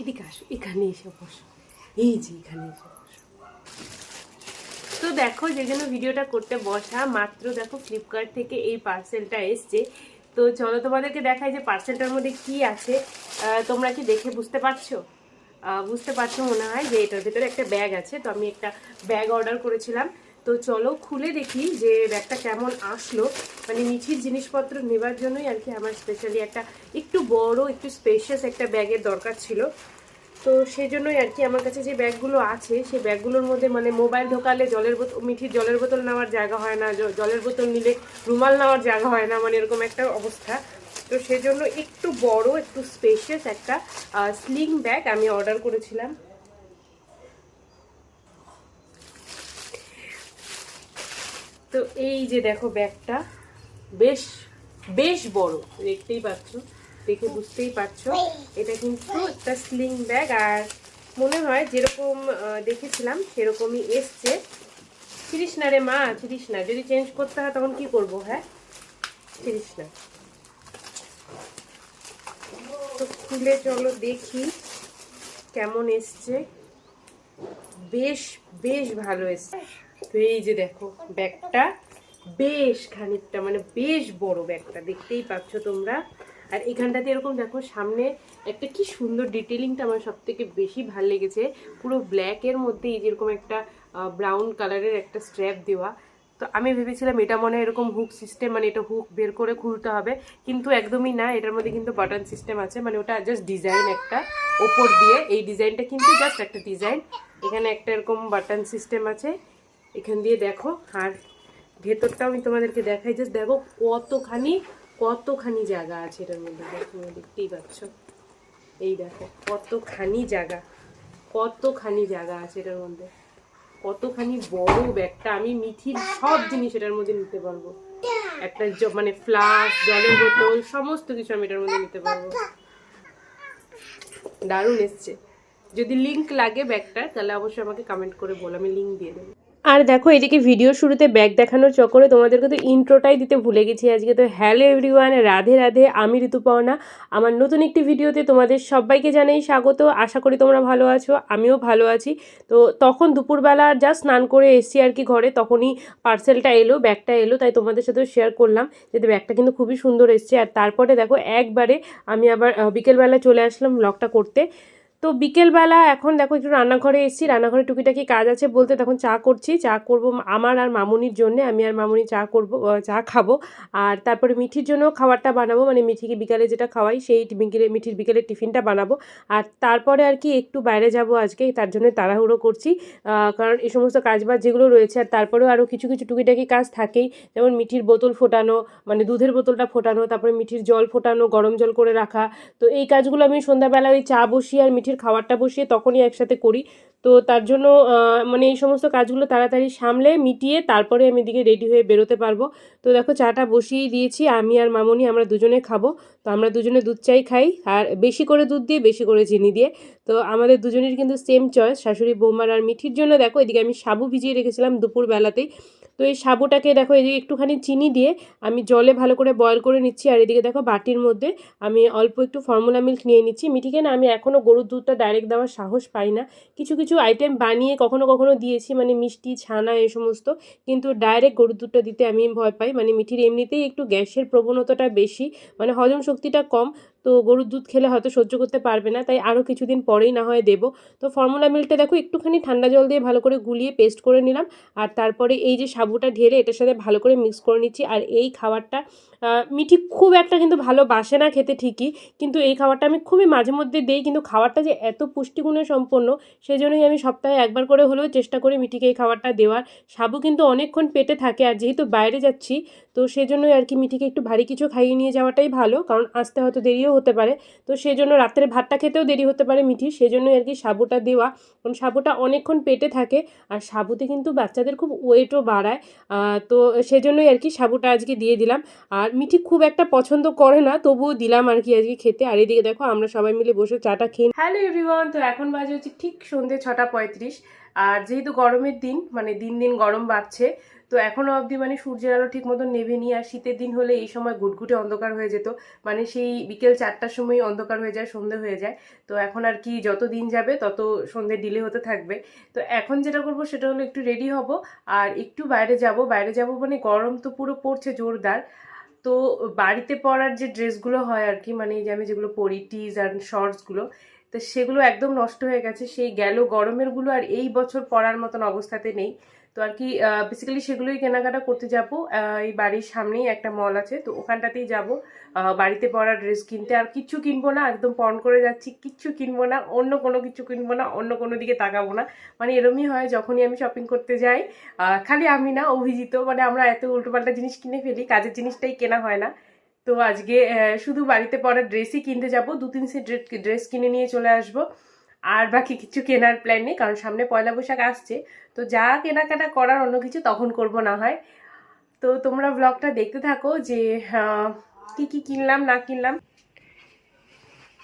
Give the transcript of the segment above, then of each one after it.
এদিকে আসো, এখানে এসে বসো। এই যে এখানে এসে বসো। তো দেখো যে জন্য ভিডিওটা করতে বসা, মাত্র দেখো ফ্লিপকার্ট থেকে এই পার্সেলটা এসছে। তো চলো তোমাদেরকে দেখাই যে পার্সেলটার মধ্যে কি আছে। তোমরা কি দেখে বুঝতে পারছ? বুঝতে পারছ মনে হয় যে এটার ভিতরে একটা ব্যাগ আছে। তো আমি একটা ব্যাগ অর্ডার করেছিলাম। তো চলো খুলে দেখি যে ব্যাগটা কেমন আসলো। মানে মিঠির জিনিসপত্র নেবার জন্যই আর কি আমার স্পেশালি একটা একটু বড়, একটু স্পেশিয়াস একটা ব্যাগের দরকার ছিল। তো সেই জন্যই আর কি আমার কাছে যে ব্যাগগুলো আছে, সেই ব্যাগগুলোর মধ্যে মানে মোবাইল ঢোকালে জলের বোতল মিঠির জলের বোতল নেওয়ার জায়গা হয় না জলের বোতল নিলে রুমাল নেওয়ার জায়গা হয় না মানে এরকম একটা অবস্থা। তো সেই জন্য একটু বড়, একটু স্পেশিয়াস একটা স্লিং ব্যাগ আমি অর্ডার করেছিলাম। তো এই যে দেখো ব্যাগটা, বেশ বেশ বড়, দেখতেই পাচ্ছ, দেখে বুঝতেই পারছ। এটা কিন্তু একটা স্লিং ব্যাগ আর মনে হয় যেরকম দেখেছিলাম সেরকমই এসছে। চিরিস না রে মা চিরিস না, যদি চেঞ্জ করতে হয় তখন কি করব হ্যাঁ? চিরিস না। তো খুলে চলো দেখি কেমন এসছে। বেশ বেশ ভালো এসছে। তো এই যে দেখো ব্যাগটা, বেশ খানিকটা মানে বেশ বড় ব্যাগটা, দেখতেই পাচ্ছ তোমরা। আর এখানটাতে এরকম দেখো, সামনে একটা কি সুন্দর ডিটেলিংটা আমার সব থেকে বেশি ভালো লেগেছে। পুরো ব্ল্যাকের মধ্যে এই যেরকম একটা ব্রাউন কালারের একটা স্ট্র্যাপ দেওয়া। তো আমি ভেবেছিলাম এটা মনে এরকম হুক সিস্টেম মানে এটা হুক বের করে খুলতে হবে। কিন্তু একদমই না, এটার মধ্যে কিন্তু বাটন সিস্টেম আছে মানে ওটা জাস্ট ডিজাইন একটা ওপর দিয়ে। এই ডিজাইনটা কিন্তু জাস্ট একটা ডিজাইন এখানে একটা এরকম বাটন সিস্টেম আছে। এখান দিয়ে দেখো, আর ভেতরটাও আমি তোমাদেরকে দেখাই যে দেখো কতখানি কতখানি জায়গা আছে এটার মধ্যে। তোমরা দেখতেই পাচ্ছ। এই দেখো, কতখানি জায়গা কতখানি জায়গা আছে এটার মধ্যে। কতখানি বড় ব্যাগটা, আমি মিথির সব জিনিস এটার মধ্যে নিতে পারব। একটা মানে ফ্লাস্ক জলের বোতল, সমস্ত কিছু আমি এটার মধ্যে নিতে পারব। দারুণ এসছে। যদি লিংক লাগে ব্যাগটার, তাহলে অবশ্যই আমাকে কমেন্ট করে বলো, আমি লিঙ্ক দিয়ে দেবো। আর দেখো, এদিকে ভিডিও শুরুতে ব্যাগ দেখানোর চক্করে তোমাদেরকে তো ইন্ট্রোটাই দিতে ভুলে গেছি আজকে। তো হ্যালো এভরিওয়ান রাধে রাধে, আমি ঋতুপর্ণা। আমার নতুন একটি ভিডিওতে তোমাদের সবাইকে জানাই স্বাগত। আশা করি তোমরা ভালো আছো, আমিও ভালো আছি। তো তখন দুপুরবেলা যা স্নান করে এসছি আর কি ঘরে, তখনই পার্সেলটা এলো ব্যাগটা এলো, তাই তোমাদের সাথেও শেয়ার করলাম যে ব্যাগটা কিন্তু খুবই সুন্দর এসছে। আর তারপরে দেখো, একবারে আমি আবার বিকেলবেলা চলে আসলাম ব্লগটা করতে। তো বিকেলবেলা এখন দেখো একটু রান্নাঘরে এসেছি, রান্নাঘরে টুকিটাকি কাজ আছে বলতে তখন চা করছি, চা করব আমার আর মামুনির জন্য, আমি আর মামুনি চা করব চা খাব। আর তারপরে মিঠির জন্য খাবারটা বানাবো মানে মিঠিকে বিকালে যেটা খাওয়াই সেই বিকেলে, মিঠির বিকেলের টিফিনটা বানাবো। আর তারপরে আর কি একটু বাইরে যাব আজকে, তার জন্য তাড়াহুড়ো করছি কারণ এই সমস্ত কাজবাজ যেগুলো রয়েছে, আর তারপরেও আরও কিছু কিছু টুকিটাকি কাজ থাকেই, যেমন মিঠির বোতল ফোটানো মানে দুধের বোতলটা ফোটানো, তারপরে মিঠির জল ফোটানো, গরম জল করে রাখা। তো এই কাজগুলো আমি সন্ধ্যাবেলা ওই চা বসিয়ে আর মিঠির খাবারটা বসিয়ে তখনই একসাথে করি। তো তার জন্য মানে এই সমস্ত কাজগুলো তাড়াতাড়ি সামলে, মিটিয়ে তারপরে আমি এদিকে রেডি হয়ে বেরোতে পারব। তো দেখো, চাটা বসিয়েই দিয়েছি, আমি আর মামনি আমরা দুজনে খাব। তো আমরা দুজনে দুধ চাই খাই, আর বেশি করে দুধ দিয়ে, বেশি করে চিনি দিয়ে। তো আমাদের দুজনের কিন্তু সেম চয়েস শাশুড়ি, বৌমার আর মিঠির জন্য। দেখো, এদিকে আমি সাবু ভিজিয়ে রেখেছিলাম দুপুরবেলাতেই। তো এই সাবুটাকে দেখো এদিকে একটুখানি চিনি দিয়ে আমি জলে ভালো করে বয়ল করে নিচ্ছি। আর এদিকে দেখো বাটির মধ্যে আমি অল্প একটু ফর্মুলা মিল্ক নিয়ে নিচ্ছি। মিঠিকে না আমি এখনও গরুর দুধটা ডাইরেক্ট দেওয়ার সাহস পাই না। কিছু কিছু আইটেম বানিয়ে কখনো কখনো দিয়েছি মানে মিষ্টি, ছানা এ সমস্ত। কিন্তু ডাইরেক্ট গরুর দুধটা দিতে আমি ভয় পাই। মানে মিঠির এমনিতেই একটু গ্যাসের প্রবণতাটা বেশি। মানে হজম শক্তিটা কম। তো গরুর দুধ খেলে হয়তো সহ্য করতে পারবে না, তাই আরও কিছুদিন পরেই না হয় দেবো। তো ফর্মুলা মিল্কটা দেখো, একটুখানি ঠান্ডা জল দিয়ে ভালো করে গুলিয়ে পেস্ট করে নিলাম, আর তারপরে এই যে সাবুটা ঢেলে এটার সাথে ভালো করে মিক্স করে নিচ্ছি, আর এই খাবারটা মিঠি খুব একটা কিন্তু ভালো বাসে না খেতে ঠিকই, কিন্তু এই খাবারটা আমি খুবই মাঝে মধ্যে দিই, কিন্তু খাবারটা যে এত পুষ্টিগুণে সম্পন্ন, সেজন্যই আমি সপ্তাহে একবার করে হলেও চেষ্টা করি মিঠিকে এই খাবারটা দেওয়ার। সাবু কিন্তু অনেকক্ষণ পেটে থাকে, আর যেহেতু বাইরে যাচ্ছি তো সেজন্যই আর কি মিঠিকে একটু ভারী কিছু খাইয়ে নিয়ে যাওয়াটাই ভালো, কারণ আসতে হয়তো দেরিও হতে পারে। তো সেজন্য রাত্রে ভাতটা খেতেও দেরি হতে পারে মিঠির সেজন্যই আর কি সাবুটা দেওয়া। কারণ সাবুটা অনেকক্ষণ পেটে থাকে আর সাবুতে কিন্তু বাচ্চাদের খুব ওয়েটও বাড়ায়। তো সেজন্যই আর কি সাবুটা আজকে দিয়ে দিলাম। আর মিঠি খুব একটা পছন্দ করে না, তবুও দিলাম আর কি আজকে খেতে। আর এদিকে দেখো, আমরা সবাই মিলে বসে চাটা খেয়ে হ্যালো এভরিওয়ান, তো এখন বাজে হচ্ছে ঠিক সন্ধ্যে ছটা পঁয়ত্রিশ। আর যেহেতু গরমের দিন মানে দিন দিন গরম বাড়ছে, তো এখনও অবধি মানে সূর্যের আলো ঠিক মতন নেভেনি আর শীতের দিন হলে এই সময় গুটগুটে অন্ধকার হয়ে যেত। মানে সেই বিকেল চারটার সময় অন্ধকার হয়ে যায়, সন্ধে হয়ে যায়। তো এখন আর কি যত দিন যাবে, তত সন্ধে ডিলে হতে থাকবে। তো এখন যেটা করব সেটা হলো একটু রেডি হব, আর একটু বাইরে যাব। বাইরে যাব মানে গরম তো পুরো পড়ছে জোরদার। তো বাড়িতে পরার যে ড্রেসগুলো হয় আর কি মানে যে আমি যেগুলো পরি টিজ আর শর্টসগুলো তো সেগুলো একদম নষ্ট হয়ে গেছে। সেই গেল গরমেরগুলো আর এই বছর পরার মতন অবস্থাতে নেই। তো আর কি বেসিক্যালি সেগুলোই কেনাকাটা করতে যাব। এই বাড়ির সামনেই একটা মল আছে, তো ওখানটাতেই যাব। বাড়িতে পরা ড্রেস কিনতে। আর কিচ্ছু কিনবো না, একদম পণ করে যাচ্ছি। কিচ্ছু কিনবো না, অন্য কোনো কিছু কিনবো না, অন্য কোনো দিকে তাকাবো না। মানে এরমই হয়, যখনই আমি শপিং করতে যাই। খালি আমি না অভিজিত মানে আমরা এত উল্টোপাল্টা জিনিস কিনে ফেলি, কাজের জিনিসটাই কেনা হয় না। তো আজকে শুধু বাড়িতে পরা ড্রেসই কিনতে যাব, দু তিন সেট ড্রেস কিনে নিয়ে চলে আসব। আর বাকি কিছু কেনার প্ল্যান নেই, কারণ সামনে পয়লা বৈশাখ আসছে। তো যা কেনাকাটা করার অন্য কিছু তখন করব না হয়। তো তোমরা ব্লগটা দেখতে থাকো যে কি কি কিনলাম, না কিনলাম।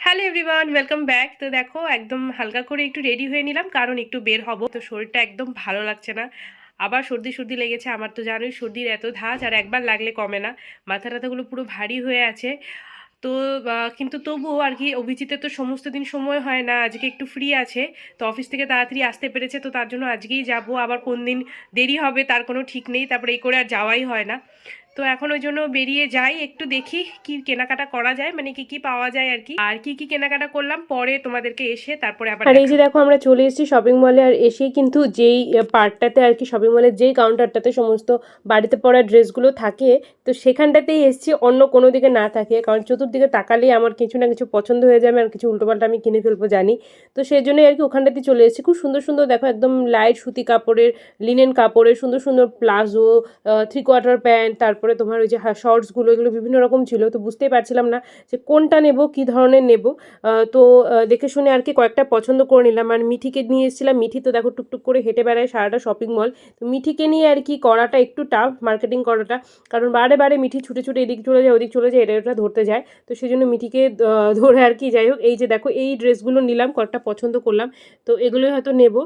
হ্যালো এভরিওয়ান ওয়েলকাম ব্যাক তো দেখো, একদম হালকা করে একটু রেডি হয়ে নিলাম, কারণ একটু বের হব। তো শরীরটা একদম ভালো লাগছে না। আবার সর্দি সর্দি লেগেছে, আমার তো জানোই সর্দির এত ধাঁচ আর একবার লাগলে কমে না। মাথা টাথাগুলো পুরো ভারী হয়ে আছে। তো কিন্তু তবুও আর কি অভিজিতের তো সমস্ত দিন সময় হয় না, আজকে একটু ফ্রি আছে। তো অফিস থেকে তাড়াতাড়ি আসতে পেরেছে, তো তার জন্য আজকেই যাব। আবার কোন দিন দেরি হবে তার কোনো ঠিক নেই, তারপরে এই করে আর যাওয়াই হয় না। তো এখন ওই জন্য বেরিয়ে যাই একটু দেখি কি কেনাকাটা করা যায় মানে কি কি পাওয়া যায় আর কি। আর কি কি কেনাকাটা করলাম পরে তোমাদেরকে এসে তারপরে আবার আর এই যে দেখো আমরা চলে এসেছি শপিং মলে আর এসেই কিন্তু যেই পার্টটাতে আর কি শপিং মলের যেই কাউন্টারটাতে সমস্ত বাড়িতে পরা ড্রেসগুলো থাকে তো সেখানটাতেই এসেছি অন্য কোনো দিকে না থাকে কারণ চতুর্দিকে তাকালেই আমার কিছু না কিছু পছন্দ হয়ে যাবে আর কিছু উল্টোপাল্টা আমি কিনে ফেলব জানি। তো সেই জন্যই আর কি ওখানটাতে চলে এসেছি। খুব সুন্দর সুন্দর দেখো একদম লাইট সুতি কাপড়ের লিনেন কাপড়ের সুন্দর সুন্দর প্লাজো থ্রি কোয়ার্টার প্যান্ট তারপরে তোমার ওই যে শর্টসগুলো এগুলো বিভিন্ন রকম ছিল। তো বুঝতেই পারছিলাম না যে কোনটা নেব, কি ধরনের নেব। তো দেখে শুনে আর কি কয়েকটা পছন্দ করে নিলাম। আর মিঠিকে নিয়ে এসেছিলাম। মিঠি তো দেখো টুকটুক করে হেঁটে বেড়ায় সারাটা শপিং মল তো মিঠিকে নিয়ে আর কি করাটা একটু টাফ মার্কেটিং করাটা। কারণ বারে বারে মিঠি ছুটে ছুটে এদিক চলে যায়, ওদিক চলে যায়, এটা ওটা ধরতে যায়। তো সেই জন্য মিঠিকে ধরে আর কি, যাই হোক, এই যে দেখো, এই ড্রেসগুলো নিলাম, কয়েকটা পছন্দ করলাম। তো এগুলোই হয়তো নেব।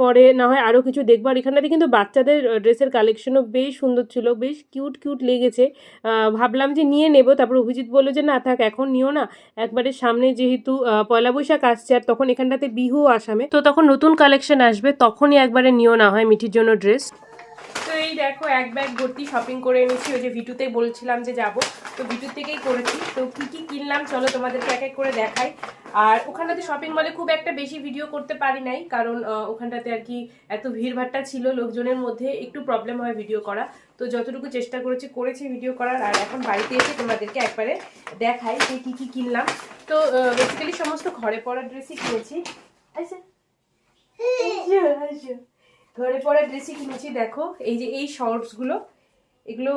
পরে না হয় আরও কিছু দেখব। আর এখানটাতে কিন্তু বাচ্চাদের ড্রেসের কালেকশনও বেশ সুন্দর ছিল, বেশ কিউট কিউট লেগেছে। আহ, ভাবলাম যে নিয়ে নেব তারপর অভিজিৎ বলল যে না থাক এখন নিও না। একবারে সামনে যেহেতু পয়লা বৈশাখ আসছে আর তখন এখানটাতে বিহু আসামে। তো তখন নতুন কালেকশন আসবে তখনই একবারে নিও না হয় মিঠির জন্য ড্রেস তো এই দেখো এক ব্যাগ ভর্তি শপিং করে এনেছি। ওই যে ভিটুতে বলছিলাম যে যাব। তো ভিটু থেকেই করেছি। তো কি কি কিনলাম চলো তোমাদেরকে এক এক করে দেখাই। আর ওখানটাতে শপিং মলে খুব একটা বেশি ভিডিও করতে পারি নাই কারণ ওখানটাতে আর কি এত ভিড়ভাট্টা ছিল লোকজনের মধ্যে একটু প্রবলেম হয় ভিডিও করা। তো যতটুকু চেষ্টা করেছি করেছি ভিডিও করার। আর এখন বাড়িতে এসে তোমাদেরকে একবারে দেখাই যে কী কী কিনলাম। তো বেসিক্যালি সমস্ত ঘরে পড়া ড্রেসই কিনেছি। আচ্ছা। ঘরে পড়া ড্রেসই কিনেছি, দেখো। এই যে, এই শর্টসগুলো এগুলো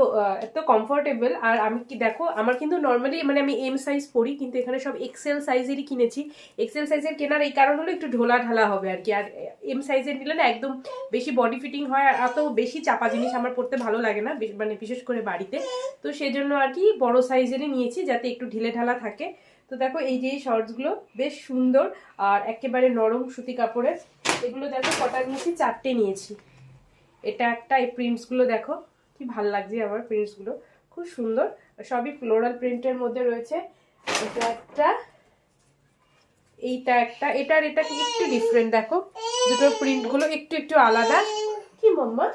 এত কমফোর্টেবল আর আমি কি, দেখো, আমার কিন্তু নর্মালি মানে আমি এম সাইজ পরি, কিন্তু এখানে সব এক্সেল সাইজেরই কিনেছি। এক্সেল সাইজের কেনার এই কারণ হলো একটু ঢোলা ঢালা হবে আর কি। আর এম সাইজের নিলে না একদম বেশি বডি ফিটিং হয়, আর এত বেশি চাপা জিনিস আমার পরতে ভালো লাগে না মানে বিশেষ করে বাড়িতে। তো সেজন্য আর কি বড় সাইজেরই নিয়েছি, যাতে একটু ঢিলে ঢালা থাকে। তো দেখো, এই যে শর্টসগুলো বেশ সুন্দর। আর একেবারে নরম সুতি কাপড়ের। এগুলো দেখো, কটা নিয়েছি, চারটে নিয়েছি। এটা একটা, এই প্রিন্টসগুলো দেখো। কি ভালো লাগছে আমার প্রিন্টসগুলো খুব সুন্দর। সবই ফ্লোরাল প্রিন্টের মধ্যে রয়েছে। এটা একটা, এইটা একটা, এটার এটা একটু ডিফারেন্ট দেখো। দুটো প্রিন্টগুলো একটু একটু আলাদা। কি মাম্মা?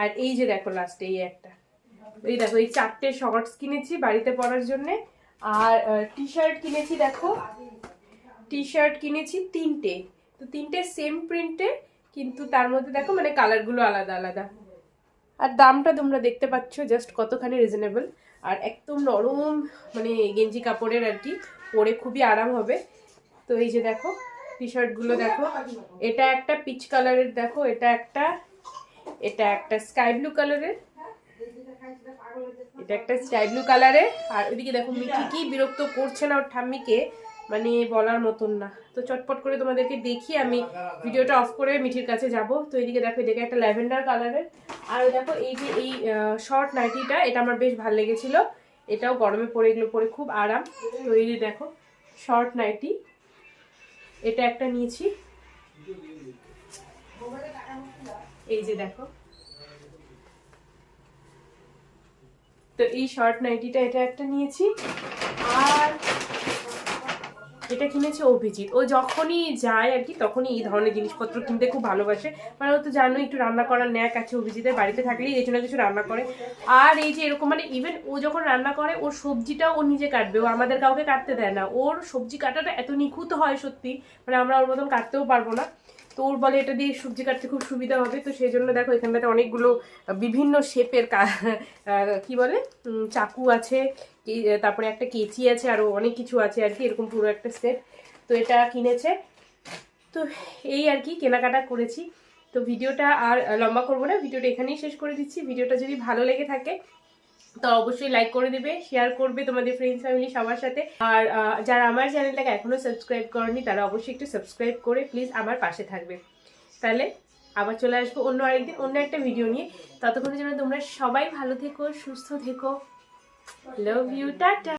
আর এই যে দেখো লাস্টে এই একটা। এই দেখো, এই চারটে শর্টস কিনেছি বাড়িতে পরার জন্যে। আর টি শার্ট কিনেছি দেখো। টি শার্ট কিনেছি তিনটে। তো তিনটে সেম প্রিন্টের কিন্তু তার মধ্যে দেখো মানে কালারগুলো আলাদা আলাদা। আর দামটা তোমরা দেখতে পাচ্ছ জাস্ট কতখানি রিজনেবল আর একদম নরম মানে গেঞ্জি কাপড়ের আর কি, পরে খুবই আরাম হবে। তো এই যে দেখো টি শার্টগুলো দেখো, এটা একটা পিচ কালারের দেখো, এটা একটা এটা একটা স্কাই ব্লু কালারের এটা একটা স্কাই ব্লু কালারের আর ওইদিকে দেখো, মিঠি কি বিরক্ত করছে না ওর ঠাম্মিকে? মানে বলার মতন না। তো চটপট করে তোমাদেরকে দেখি, আমি ভিডিওটা অফ করে মিঠির কাছে যাব। তো এদিকে দেখো, এদিকে একটা ল্যাভেন্ডার কালারের আর দেখো, এই যে এই শর্ট নাইটিটা এটা আমার বেশ ভালো লেগেছিল। এটাও গরমে পরে এগুলো পরে খুব আরাম। তো এই যে দেখো শর্ট নাইটি এটা একটা নিয়েছি। এই যে দেখো। তো এই শর্ট নাইটিটা এটা একটা নিয়েছি। আর এটা কিনেছে অভিজিৎ। ও যখনই যায় আর কি তখনই এই ধরনের জিনিসপত্র কিনতে খুব ভালোবাসে। মানে ও তো জানো একটু রান্না করার ন্যাক আছে অভিজিতের বাড়িতে থাকলেই কিছু না কিছু রান্না করে। আর এই যে এরকম মানে ইভেন ও যখন রান্না করে, ওর সবজিটা ও নিজে কাটবে। ও আমাদের কাউকে কাটতে দেয় না। ওর সবজি কাটাটা এত নিখুঁত হয় সত্যি মানে আমরা ওর মতন কাটতেও পারব না। তো ওর বলে এটা দিয়ে সবজি কাটতে খুব সুবিধা হবে। তো সেই জন্য দেখো এখানটাতে অনেকগুলো বিভিন্ন শেপের কি বলে? চাকু আছে তারপরে একটা কেচি আছে আরও অনেক কিছু আছে আর কি, এরকম পুরো একটা সেট তো এটা কিনেছে। তো এই আর কি, কেনাকাটা করেছি। তো ভিডিওটা আর লম্বা করব না, ভিডিওটা এখানেই শেষ করে দিচ্ছি। ভিডিওটা যদি ভালো লেগে থাকে, তো অবশ্যই লাইক করে দেবে শেয়ার করবে তোমাদের ফ্রেন্ডস ফ্যামিলি সবার সাথে। আর যারা আমার চ্যানেলটাকে এখনও সাবস্ক্রাইব করনি তারা অবশ্যই একটু সাবস্ক্রাইব করে প্লিজ আমার পাশে থাকবে। তাহলে আবার চলে আসব অন্য আরেকদিন, অন্য একটা ভিডিও নিয়ে। ততক্ষণের জন্য তোমরা সবাই ভালো থেকো, সুস্থ থেকো। Love you. Tata.